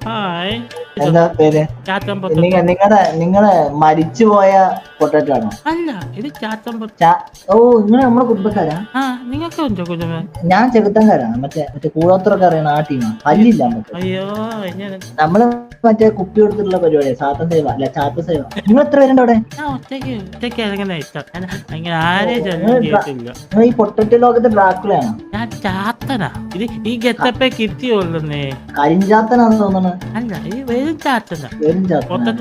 Hi. എന്താ പേര്? നിങ്ങളുടെ നിങ്ങളെ മരിച്ചുപോയ പൊട്ടറ്റോ ആണോ? അല്ല ഇത് ചാത്തൻ ഓ നിങ്ങൾ നമ്മുടെ കുടുംബക്കാരാ? ആ നിങ്ങൾക്ക് ഉണ്ടോ കുഞ്ഞുമേ ഞാൻ ചെകുത്തൻകാരാണ് മറ്റേ മറ്റേ കൂടോത്രൊക്കെ അറിയണ ആ ടീമാണ് പല്ലില്ല നമുക്ക്. അയ്യോ ഞാൻ നമ്മൾ മറ്റേ കുപ്പി കൊടുത്തിട്ടുള്ള പരിപാടിയാ സാത്തൻ സേവ അല്ല ചാത്ത സേവ. നിങ്ങൾ എത്ര പേരുണ്ട് അവിടെ? ഞാൻ ഒറ്റയ്ക്ക് ഒറ്റയ്ക്ക് ഇറങ്ങുന്ന ഇഷ്ടം. അങ്ങനെ ആരെ ജന്മം ചെയ്തിട്ടില്ല നിങ്ങൾ ഈ പൊട്ടറ്റ ലോകത്തെ ഡ്രാക്കുളയാണോ ഞാൻ ചാത്തനാ. ഇത് ഈ ഗെറ്റപ്പേ കിട്ടിയുള്ളന്നേ കരിഞ്ചാത്തനാന്ന് തോന്നുന്നു അല്ല ഈ വെറും ചാത്തനാ. വെറും ചാത്തൻ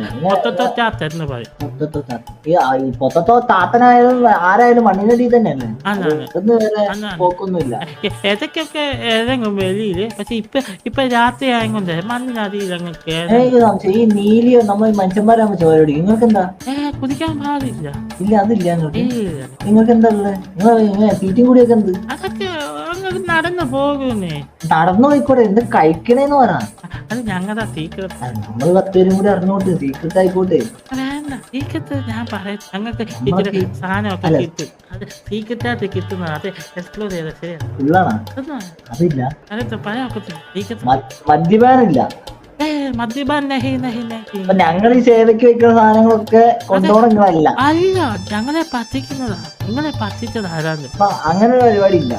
ചാത്തൻ എന്ന് പറയും. പൊത്തത്തോ ചാത്തൻ. ഈ ആ- ഈ പൊത്തത്തോ താത്തനായാലും ആരായാലും മണ്ണിനടി തന്നെയല്ലേ അതാണ് ഇന്ന് വരെ അതാണ് പോക്കൊന്നുമില്ല. ഏതൊക്കെയൊക്കെ ഇറങ്ങും വെളിയിൽ? പക്ഷെ ഇപ്പൊ ഇപ്പൊ രാത്രി ആയതുകൊണ്ട് മണ്ണിനടിയിൽ അങ്ങ് കേറാൻ എനിക്ക് സംശയം ഈ നീലി നമ്മൾ മനുഷ്യന്മാരാകുമ്പോ ചോരോടി നിങ്ങൾക്ക് എന്താ ഏ കുതിക്കാൻ പാടില്ല. ഇല്ല അതില്ല നിങ്ങൾക്ക് ഇല്ല. നിങ്ങൾക്ക് എന്താ ഉള്ളത് നിങ്ങൾ തീറ്റും കൂടിയൊക്കെ എന്ത്? അതൊക്കെ അങ്ങ് നടന്നു പോകുന്നേ. നടന്നു പോയിക്കോട്ടെ എന്ത് കഴിക്കണേന്ന് പറ അത് ഞങ്ങളുടെ സീക്രട്ട് നമ്മൾ പത്തുപേരും കൂടി അറിഞ്ഞോട്ട് സീക്രട്ട് ആയിക്കോട്ടെ. വേണ്ട സീക്രട്ട് ഞാൻ പറയാം. ഞങ്ങൾക്ക് ഇച്ചിരി സാധനമൊക്കെ. കിട്ടും. അത് സീക്രട്ടായിട്ട് കിട്ടുന്നത് അത് എക്സ്പ്ലോർ ചെയ്ത ശരിയാണ് അതില്ല. അതൊക്കെ പറയാമൊക്കെ സീക്രട്ട് മദ്യപാനില്ല. മദ്യപാൻ നഹി നഹി നഹി. ഞങ്ങൾ ഈ സേവയ്ക്ക് വെക്കുന്ന സാധനങ്ങളൊക്കെ കൊണ്ടുപോകണം നിങ്ങളല്ല. അല്ല ഞങ്ങളെ പറ്റിക്കുന്നതാ. നിങ്ങളെ പറ്റിച്ചത് ആരാണ് അങ്ങനെ ഒരു പരിപാടി ഇല്ല.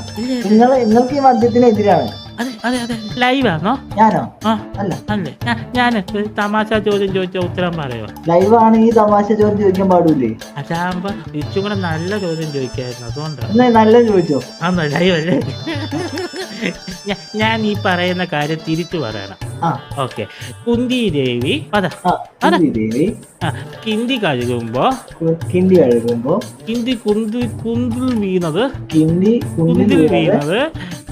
നിങ്ങൾ നിങ്ങൾക്ക് ഈ മദ്യത്തിനെതിരാണ്. അതെ അതെ അതെ ലൈവാണോ? ഞാനോ? അല്ല. അല്ലേ. ഞാൻ തമാശ ചോദ്യം ചോദിച്ച ഉത്തരം പറയോ ലൈവാണ് ഈ തമാശ ചോദ്യം ചോദിക്കാൻ പാടില്ലേ? അതാകുമ്പോ ഇച്ചും കൂടെ നല്ല ചോദ്യം ചോദിക്കായിരുന്നു അതുകൊണ്ടാണ് നല്ല ചോദിച്ചോ? ആന്നോ ലൈവ് അല്ലേ ഞാൻ ഈ പറയുന്ന കാര്യം തിരിച്ചു പറയണം. ഓക്കെ. കുന്തി ദേവി അതാ ദേവി. കിന്തി കഴുകുമ്പോ കിന്തി കഴുകുമ്പോ. കിന്തി കുന്തി കുന്തിൽ വീണത് കിന്തി കുന്തിൽ വീണത്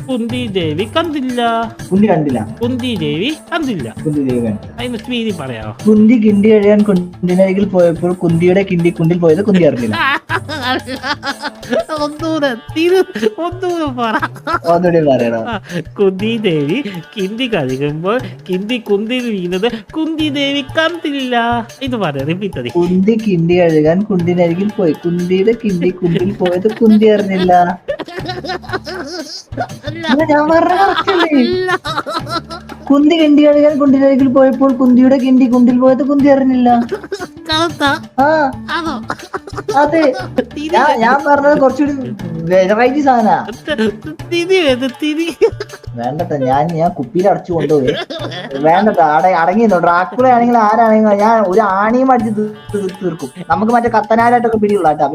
കുന്തി ദേവി കണ്ടില്ല. കുന്തി കണ്ടില്ല. കുന്തി ദേവി കണ്ടില്ല. കുന്തി ദേവി കണ്ടില്ല. അതിന് സ്പീതി പറയാമോ? കുന്തി കിണ്ടി കഴിയാൻ കുണ്ടിനരികിൽ പോയപ്പോൾ കുന്തിയുടെ കിണ്ടി കുണ്ടിൽ പോയത് കുന്തി അറിഞ്ഞില്ല. ഒന്നൂടെ തിരു ഒന്നൂടെ പറ. ഒന്നുകൂടി പറയണോ? ആ, കുന്തി ദേവി കിന്തി കഴിക്കുമ്പോൾ കിന്തി കുന്തി വീണത് കുന്തി ദേവി കണ്ടില്ല. ഇത് പറയാം റിപ്പീറ്റ് അതി കുന്തി കിണ്ടി കഴുകാൻ കുണ്ടിനരികിൽ പോയി. കുന്തിയുടെ കിണ്ടി കുണ്ടിൽ പോയത് കുന്തി അറിഞ്ഞില്ല. കുന്തി കിണ്ടി കഴുകാൻ കുണ്ടിനരികിൽ പോയപ്പോൾ കുന്തിയുടെ കിണ്ടി കുണ്ടിൽ പോയത് കുന്തി അറിഞ്ഞില്ല. അതെ? ഞാൻ പറഞ്ഞത് കുറച്ചുകൂടി വെറൈറ്റി സാധന. വേണ്ടട്ടോ ഞാൻ ഞാൻ കുപ്പിയിൽ അടച്ചു കൊണ്ടുപോയി. വേണ്ടട്ടോ അട അടങ്ങി ഡ്രാക്കുള ആണെങ്കിൽ ആരാണെങ്കിലും ഞാൻ ഒരു ആണിയും അടിച്ച് തീർക്കും. നമുക്ക് മറ്റേ കത്തനാരായിട്ടൊക്കെ പിടിയുള്ള കേട്ടോ